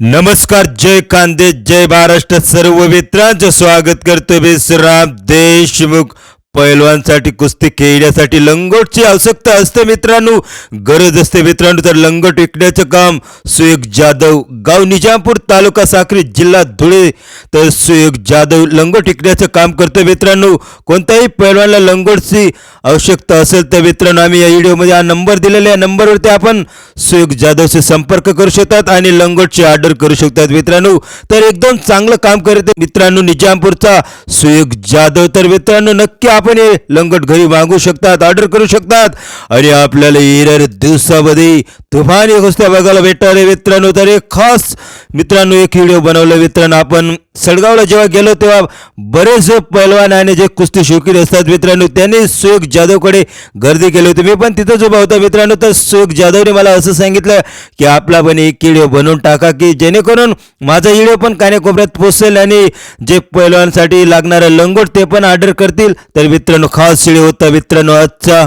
नमस्कार जय कांदे जय महाराष्ट्र सर्व मित्रांचं स्वागत करतो विश्राम देशमुख. पैलवानसाठी कुस्ती खेळण्यासाठी लंगोटची आवश्यकता असते मित्रांनो. गरज असते मित्रांनो तर लंगोट विकण्याचं काम सुयोग जाधव गाव निजामपूर तालुका साखरी जिल्हा धुळे. तर सुयोग जाधव लंगोट विकण्याचं काम करतो मित्रांनो. कोणत्याही पैलवानला लंगोटची आवश्यकता असेल तर मित्रांनो आम्ही या व्हिडिओमध्ये हा नंबर दिलेला आहे. नंबरवरती आपण सुयोग जाधवशी संपर्क करू शकतात आणि लंगोटची ऑर्डर करू शकतात मित्रांनो. तर एकदम चांगलं काम करत मित्रांनो निजामपूरचा सुयोग जाधव. तर मित्रांनो नक्की आपण हे लंगट घरी मागू शकतात ऑर्डर करू शकतात. आणि आपल्याला येणाऱ्या दिवसामध्ये तुफानी गोष्टी बघायला भेटणार आहे मित्रांनो तर एक खास मित्रांनो एक व्हिडिओ बनवला मित्रांनो. आपण सडगावला जेव्हा गेलो तेव्हा बरेच पैलवान आणि जे कुस्ती शौकीन असतात मित्रांनो त्यांनी सुयोग जाधवकडे गर्दी केली होती. मी पण तिथंच उभा होता मित्रांनो तर सुयोग जाधवने मला असं सांगितलं की आपला पण एक व्हिडिओ बनवून टाका की जेणेकरून माझा व्हिडिओ पण कानेकोपऱ्यात पोचेल आणि जे पैलवानसाठी लागणारं लंगोट ते पण ऑर्डर करतील. तर मित्रांनो खास व्हिडिओ होता मित्रांनो आजचा.